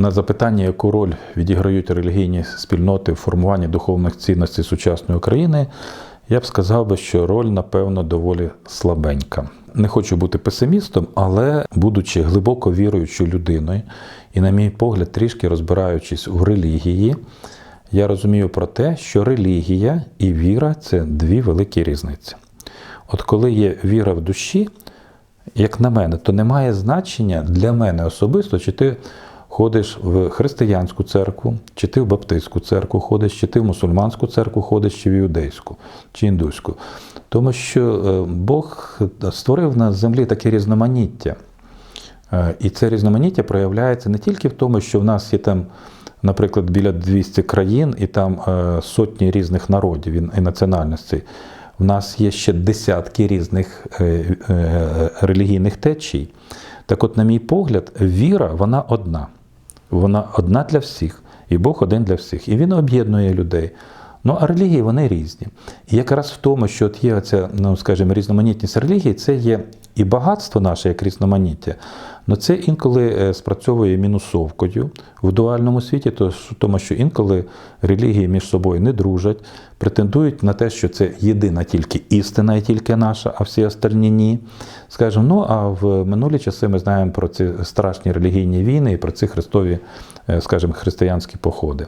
на запитання, яку роль відіграють релігійні спільноти в формуванні духовних цінностей сучасної України, я б сказав би, що роль, напевно, доволі слабенька. Не хочу бути песимістом, але будучи глибоко віруючою людиною, і, на мій погляд, трішки розбираючись у релігії, я розумію про те, що релігія і віра це дві великі різниці. От коли є віра в душі, як на мене, то немає значення для мене особисто, чи ти ходиш в християнську церкву, чи ти в баптистську церкву ходиш, чи ти в мусульманську церкву ходиш, чи в іудейську, чи індуську. Тому що е, Бог створив на землі таке різноманіття. Е, І це різноманіття проявляється не тільки в тому, що в нас є там, наприклад, біля 200 країн і там е, сотні різних народів і- національностей. В нас є ще десятки різних е, е, релігійних течій. Так от, на мій погляд, віра вона одна. Вона одна для всіх, і Бог один для всіх. І він об'єднує людей. Ну, а релігії вони різні. І якраз в тому, що от є оця, ну скажімо, різноманітність релігій, це є і багатство наше як різноманіття, але це інколи е, спрацьовує мінусовкою в дуальному світі, тому що інколи релігії між собою не дружать, претендують на те, що це єдина тільки істина і тільки наша, а всі остальні ні. Скажемо, ну а в минулі часи ми знаємо про ці страшні релігійні війни і про ці христові, е, скажімо, християнські походи.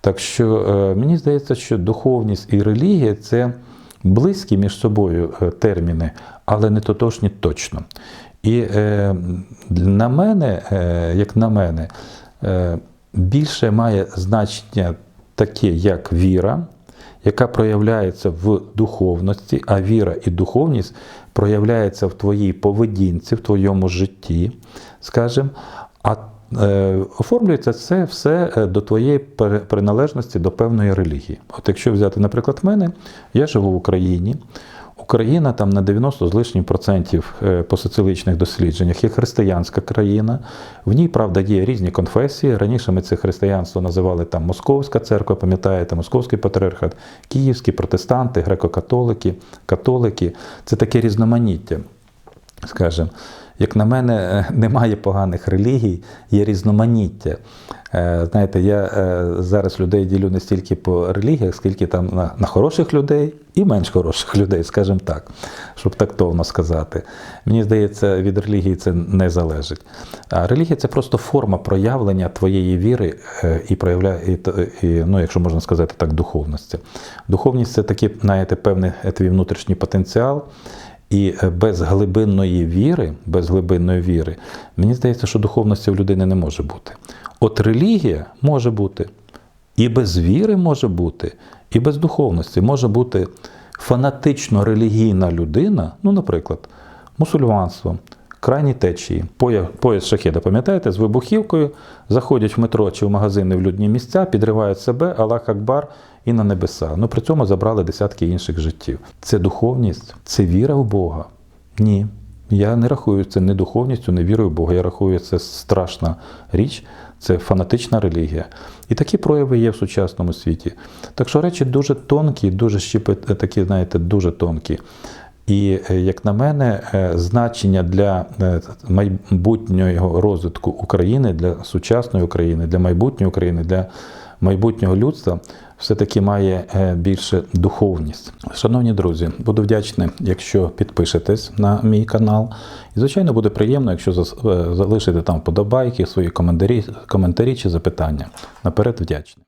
Так що е, мені здається, що духовність і релігія це близькі між собою терміни, але не тотожні точно. І е, на мене, е, як на мене, е, більше має значення таке, як віра, яка проявляється в духовності, а віра і духовність проявляється в твоїй поведінці, в твоєму житті, скажімо, а е, оформлюється це все е, до твоєї приналежності до певної релігії. От якщо взяти, наприклад, мене, я живу в Україні. Україна там на 90 з лишнім процентів е, по соціологічних дослідженнях є християнська країна. В ній, правда, є різні конфесії. Раніше ми це християнство називали там Московська церква, пам'ятаєте, Московський патріархат, Київські протестанти, греко-католики, католики. Це таке різноманіття скажімо. Як на мене, е, немає поганих релігій, є різноманіття. Е, Знаєте, я е, зараз людей ділю не стільки по релігіях, скільки там на, на хороших людей і менш хороших людей, скажімо так, щоб тактовно сказати. Мені здається, від релігії це не залежить. А релігія це просто форма проявлення твоєї віри і проявляє, і, і, ну, якщо можна сказати так, духовності. Духовність це такий, знаєте, певний твій внутрішній потенціал. І е, без глибинної віри, без глибинної віри, мені здається, що духовності в людини не може бути. От релігія може бути, і без віри може бути, і без духовності може бути фанатично релігійна людина, ну, наприклад, мусульманство, крайні течії, поя- пояс шахеда, пам'ятаєте, з вибухівкою заходять в метро чи в магазини в людні місця, підривають себе, Аллах Акбар і на небеса. Ну при цьому забрали десятки інших життів. Це духовність, це віра в Бога. Ні. Я не рахую це не духовністю, не вірою в Бога. Я рахую це страшна річ, це фанатична релігія. І такі прояви є в сучасному світі. Так що речі дуже тонкі, дуже щепи, такі, знаєте, дуже тонкі. І, е, як на мене, е, значення для е, майбутнього розвитку України, для сучасної України, для майбутньої України, для майбутнього людства все-таки має більше духовність. Шановні друзі, буду вдячний, якщо підпишетесь на мій канал. І, звичайно, буде приємно, якщо залишите там вподобайки, свої коментарі, коментарі чи запитання. Наперед вдячний.